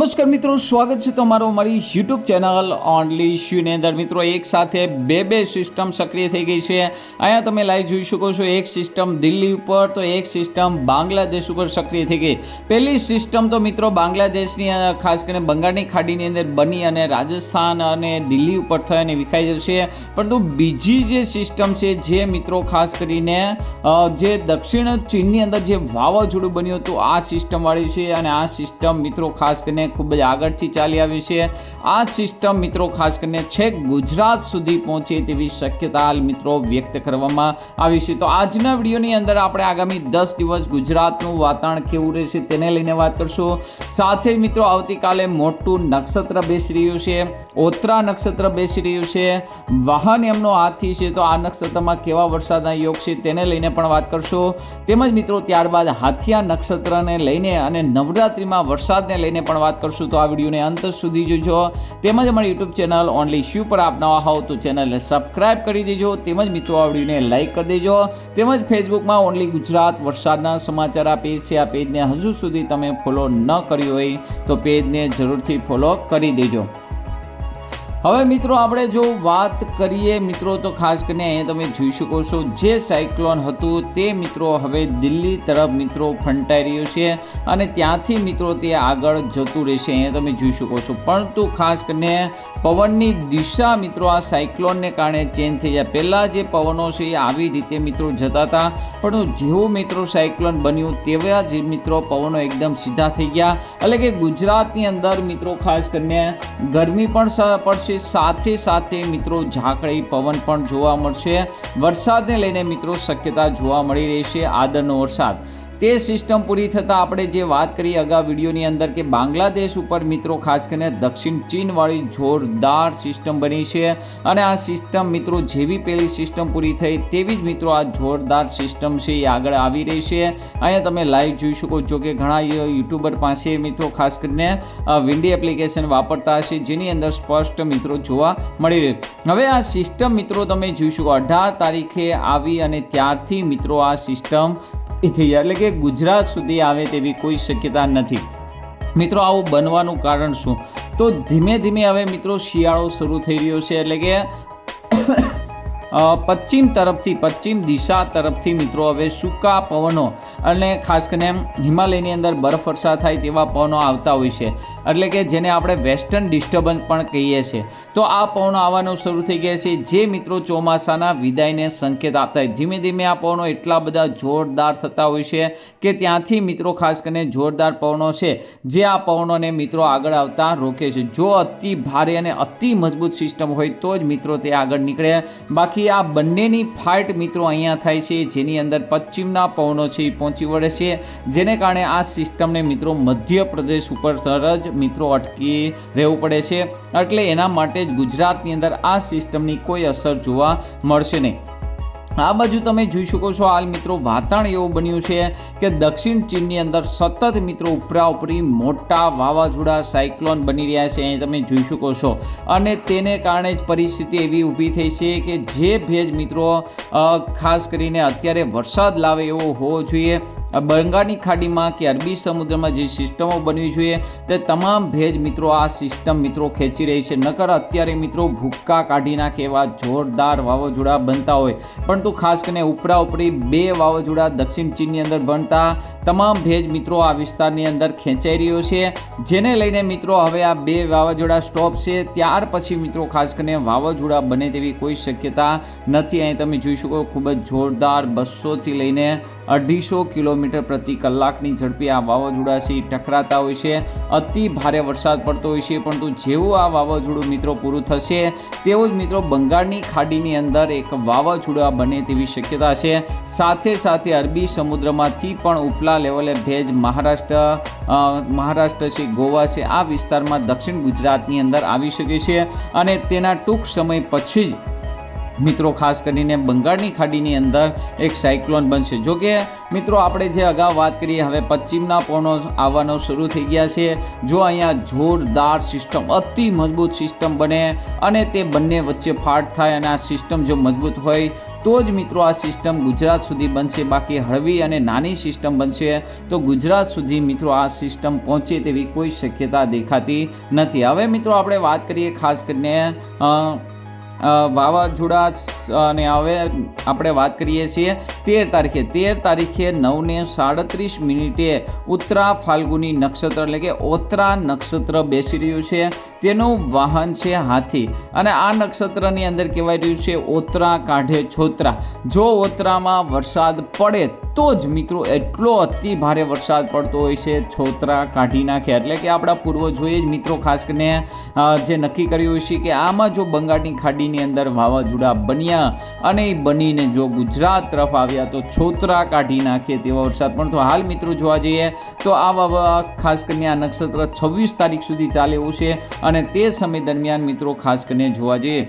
નમસ્કાર મિત્રો, સ્વાગત છે તમારો અમારી યુટ્યુબ ચેનલ ઓનલી શ્યુની અંદર મિત્રો, એક સાથે બે બે સિસ્ટમ સક્રિય થઈ ગઈ છે. અહીંયા તમે લાઈવ જોઈ શકો છો, એક સિસ્ટમ દિલ્હી ઉપર, તો એક સિસ્ટમ બાંગ્લાદેશ ઉપર સક્રિય થઈ ગઈ. પહેલી સિસ્ટમ તો મિત્રો બાંગ્લાદેશની ખાસ કરીને બંગાળની ખાડીની અંદર બની અને રાજસ્થાન અને દિલ્હી ઉપર થઈ અને વિખાઈ જશે. પરંતુ બીજી જે સિસ્ટમ છે, જે મિત્રો ખાસ કરીને જે દક્ષિણ ચીનની અંદર જે વાવાઝોડું બન્યું હતું, આ સિસ્ટમવાળી છે અને આ સિસ્ટમ મિત્રો ખાસ કરીને ખૂબ જ આગળથી ચાલી આવ્યું છે. આ સિસ્ટમ મિત્રો ખાસ કરીને છેક ગુજરાત સુધી પહોંચે તેવી શક્યતા મિત્રો વ્યક્ત કરવામાં આવી છે. તો આજના વિડીયોની અંદર આપણે આગામી દસ દિવસ ગુજરાતનું વાતાવરણ કેવું રહેશે તેને લઈને વાત કરશું. સાથે મિત્રો આવતીકાલે મોટું નક્ષત્ર બેસી રહ્યું છે. ઓત્રા નક્ષત્ર બેસી રહ્યું છે. વાહન એમનો હાથથી છે. તો આ નક્ષત્રમાં કેવા વરસાદના યોગ છે તેને લઈને પણ વાત કરશું. તેમજ મિત્રો ત્યારબાદ હાથિયા નક્ષત્રને લઈને અને નવરાત્રિમાં વરસાદને લઈને પણ વાત કરશું તો આ વિડીયોને અંત સુધી જોજો. તેમજ અમારી યુટ્યુબ ચેનલ ઓનલી શ્યુ પર આપ નવા હોવ તો ચેનલને સબસ્ક્રાઇબ કરી દેજો. તેમજ મિત્રો, આ વિડીયોને લાઇક કરી દેજો. તેમજ ફેસબુકમાં ઓનલી ગુજરાત વરસાદના સમાચાર આ પેજ છે. આ પેજને હજુ સુધી તમે ફોલો ન કર્યું હોય તો પેજને જરૂરથી ફોલો કરી દેજો. હવે મિત્રો આપણે જો વાત કરીએ, મિત્રો તો ખાસ કરીને અહીંયા તમે જોઈ શકો છો જે સાયક્લોન હતું તે મિત્રો હવે દિલ્હી તરફ મિત્રો ફંટાઈ રહ્યું છે અને ત્યાંથી મિત્રો તે આગળ જતું રહેશે, અહીંયા તમે જોઈ શકો છો. પરંતુ ખાસ કરીને પવનની દિશા મિત્રો આ સાયક્લોનને કારણે ચેન્જ થઈ જાય. પહેલાં જે પવનો છે એ આવી રીતે મિત્રો જતા હતા, પણ જેવું મિત્રો સાયક્લોન બન્યું તેવા જ મિત્રો પવનો એકદમ સીધા થઈ ગયા. એટલે કે ગુજરાતની અંદર મિત્રો ખાસ કરીને ગરમી પણ સ- પડશે સાથે સાથે મિત્રો ઝાકળી પવન પણ જોવા મળશે. વરસાદને લઈને મિત્રો શક્યતા જોવા મળી રહેશે આદરનો વરસાદ. તે સિસ્ટમ પૂરી થતાં આપણે જે વાત કરી અગાઉ વિડીયોની અંદર કે બાંગ્લાદેશ ઉપર મિત્રો ખાસ કરીને દક્ષિણ ચીનવાળી જોરદાર સિસ્ટમ બની છે અને આ સિસ્ટમ મિત્રો જેવી પેલી સિસ્ટમ પૂરી થઈ તેવી જ મિત્રો આ જોરદાર સિસ્ટમ છે એ આગળ આવી રહી છે. અહીંયા તમે લાઈવ જોઈ શકો છો કે ઘણા યુટ્યુબર પાસે મિત્રો ખાસ કરીને વિન્ડી એપ્લિકેશન વાપરતા હશે જેની અંદર સ્પષ્ટ મિત્રો જોવા મળી રહ્યું. હવે આ સિસ્ટમ મિત્રો તમે જોઈ શકો અઢાર તારીખે આવી અને ત્યારથી મિત્રો આ સિસ્ટમ એટલે કે ગુજરાત સુધી આવે તેવી કોઈ શક્યતા નથી. મિત્રો, આવું બનવાનું કારણ શું? તો ધીમે ધીમે હવે મિત્રો શિયાળો શરૂ થઈ રહ્યો છે. એટલે કે પશ્ચિમ તરફથી, પશ્ચિમ દિશા તરફથી મિત્રો, હવે સૂકા પવનો અને ખાસ કરીને હિમાલયની અંદર બરફવર્ષા થાય તેવા પવનો આવતા હોય છે. એટલે કે જેને આપણે વેસ્ટર્ન ડિસ્ટર્બન્સ પણ કહીએ છીએ. તો આ પવનો આવવાનું શરૂ થઈ ગયા છે. જે મિત્રો ચોમાસાના વિદાયને સંકેત આપતા હોય. ધીમે ધીમે આ પવનો એટલા બધા જોરદાર થતા હોય છે કે ત્યાંથી મિત્રો ખાસ કરીને જોરદાર પવનો છે. જે આ પવનોને મિત્રો આગળ આવતા રોકે છે. જો અતિ ભારે અને અતિ મજબૂત સિસ્ટમ હોય તો જ મિત્રો તે આગળ નીકળે. બાકી આ બંનેની ફાઇટ મિત્રો અહીંયા થાય છે, જેની અંદર પશ્ચિમના પવનો છે એ પહોંચી વળે છે, જેને કારણે આ સિસ્ટમને મિત્રો મધ્યપ્રદેશ ઉપર સરજ મિત્રો અટકી રહેવું પડે છે. એટલે એના માટે જ ગુજરાતની અંદર આ સિસ્ટમની કોઈ અસર જોવા મળશે નહીં. આ બાજુ તમે જોઈ શકો છો, હાલ મિત્રો વાતાવરણ એવું બન્યું છે કે દક્ષિણ ચીનની અંદર સતત મિત્રો ઉપરા ઉપરી મોટા વાવાઝોડા, સાયક્લોન બની રહ્યા છે, અહીં તમે જોઈ શકો છો. અને તેને કારણે જ પરિસ્થિતિ એવી ઊભી થઈ છે કે જે ભેજ મિત્રો ખાસ કરીને અત્યારે વરસાદ લાવે એવો હોવો જોઈએ. આ બંગાળની ખાડીમાં કે અરબી સમુદ્રમાં જે સિસ્ટમો બનવી જોઈએ તે તમામ ભેજ મિત્રો આ સિસ્ટમ મિત્રો ખેંચી રહી છે. નકર અત્યારે મિત્રો ભૂક્કા કાઢી નાખે એવા જોરદાર વાવાઝોડા બનતા હોય. પરંતુ ખાસ કરીને ઉપરા ઉપરી બે વાવાઝોડા દક્ષિણ ચીનની અંદર બનતા તમામ ભેજ મિત્રો આ વિસ્તારની અંદર ખેંચાઈ રહ્યો છે. જેને લઈને મિત્રો હવે આ બે વાવાઝોડા સ્ટોપ છે. ત્યાર પછી મિત્રો ખાસ કરીને વાવાઝોડા બને તેવી કોઈ શક્યતા નથી. અહીં તમે જોઈ શકો ખૂબ જ જોરદાર બસોથી લઈને અઢીસો કિલોમીટર પ્રતિ કલાકની ઝડપે આ વાવાઝોડા છે ટકરાતા હોય છે. અતિ ભારે વરસાદ પડતો હોય છે, પરંતુ જેવું આ વાવાઝોડું મિત્રો પૂરું થશે, તેવું જ મિત્રો બંગાળની ખાડીની અંદર એક વાવાઝોડા બને તેવી શક્યતા છે. સાથે સાથે અરબી સમુદ્રમાંથી પણ ઉપલા લેવલે ભેજ મહારાષ્ટ્ર મહારાષ્ટ્ર છે, ગોવા છે, આ વિસ્તારમાં દક્ષિણ ગુજરાતની અંદર આવી શકે છે અને તેના ટૂંક સમય પછી જ મિત્રો, ખાસ કરીને બંગાળની ખાડીની અંદર એક સાયક્લોન બનશે. જો કે મિત્રો, આપણે જે અગાઉ વાત કરીએ હવે પશ્ચિમના પવનો આવવાનો શરૂ થઈ ગયા છે. જો અહીંયા જોરદાર સિસ્ટમ, અતિ મજબૂત સિસ્ટમ બને અને તે બંને વચ્ચે ફાટ થાય અને આ સિસ્ટમ જો મજબૂત હોય, તો જ મિત્રો આ સિસ્ટમ ગુજરાત સુધી બનશે. બાકી હળવી અને નાની સિસ્ટમ બનશે, તો ગુજરાત સુધી મિત્રો આ સિસ્ટમ પહોંચે તેવી કોઈ શક્યતા દેખાતી નથી. હવે મિત્રો, આપણે વાત કરીએ ખાસ કરીને વાવાઝોડા અને હવે આપણે વાત કરીએ છીએ તેર તારીખે. તેર તારીખે નવને સાડત્રીસ મિનિટે ઉત્તરા ફાલ્ગુની નક્ષત્ર એટલે કે ઓત્રા નક્ષત્ર બેસી રહ્યું છે. તેનું વાહન છે હાથી. અને આ નક્ષત્રની અંદર કહેવાય રહ્યું છે ઓતરા કાઢે છોતરા. જો ઓતરામાં વરસાદ પડે તો જ મિત્રો એટલો અતિ ભારે વરસાદ પડતો હોય છે, છોતરા કાઢી નાખે. એટલે કે આપણા પૂર્વજોએ જ મિત્રો ખાસ કરીને જે નક્કી કર્યું છે કે આમાં જો બંગાળની ખાડીની અંદર વાવાઝોડા બન્યા અને બનીને જો ગુજરાત તરફ આવ્યા તો છોતરા કાઢી નાખે તેવા વરસાદ પણ તો હાલ મિત્રો જોવા જઈએ તો આ ખાસ કરીને આ નક્ષત્ર છવ્વીસ તારીખ સુધી ચાલે એવું છે. અને તે સમય દરમિયાન મિત્રો ખાસ કરીને જોવા જઈએ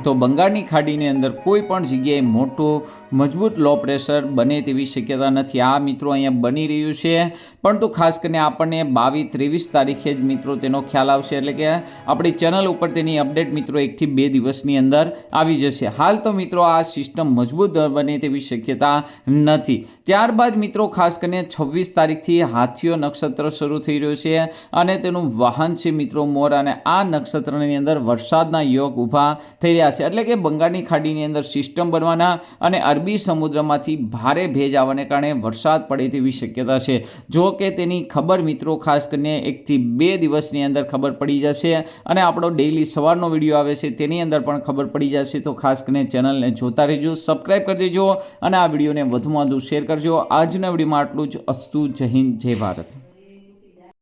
તો બંગાળની ખાડીની અંદર કોઈ પણ જગ્યાએ મોટું મજબૂત લો પ્રેશર બને તેવી શક્યતા નથી. આ મિત્રો અહીંયા બની રહ્યું છે. પરંતુ ખાસ કરીને આપણને બાવીસ ત્રેવીસ તારીખે જ મિત્રો તેનો ખ્યાલ આવશે. એટલે કે આપણી ચેનલ ઉપર તેની અપડેટ મિત્રો એકથી બે દિવસની અંદર આવી જશે. હાલ તો મિત્રો આ સિસ્ટમ મજબૂત બને તેવી શક્યતા નથી. ત્યારબાદ મિત્રો ખાસ કરીને છવ્વીસ તારીખથી હાથીઓ નક્ષત્ર શરૂ થઈ રહ્યો છે અને તેનું વાહન છે મિત્રો મોર અને આ નક્ષત્રની અંદર વરસાદના યોગ ઊભા થઈ રહ્યા છે. એટલે કે બંગાળની ખાડીની અંદર સિસ્ટમ બનવાના અને અરબી સમુદ્રમાંથી ભારે ભેજ આવવાને કારણે વરસાદ પડે તેવી શક્યતા છે. જો કે તેની ખબર મિત્રો, ખાસ કરીને એકથી બે દિવસની અંદર ખબર પડી જશે અને આપણો ડેઈલી સવારનો વીડિયો આવે છે તેની અંદર પણ ખબર પડી જશે. તો ખાસ કરીને ચેનલને જોતા રહેજો સબસ્ક્રાઈબ કરી દેજો અને આ વિડીયોને વધુમાં વધુ શેર કરજો. આજના વિડીયોમાં આટલું જ. અસ્તુ, જય હિન્દ, જય ભારત.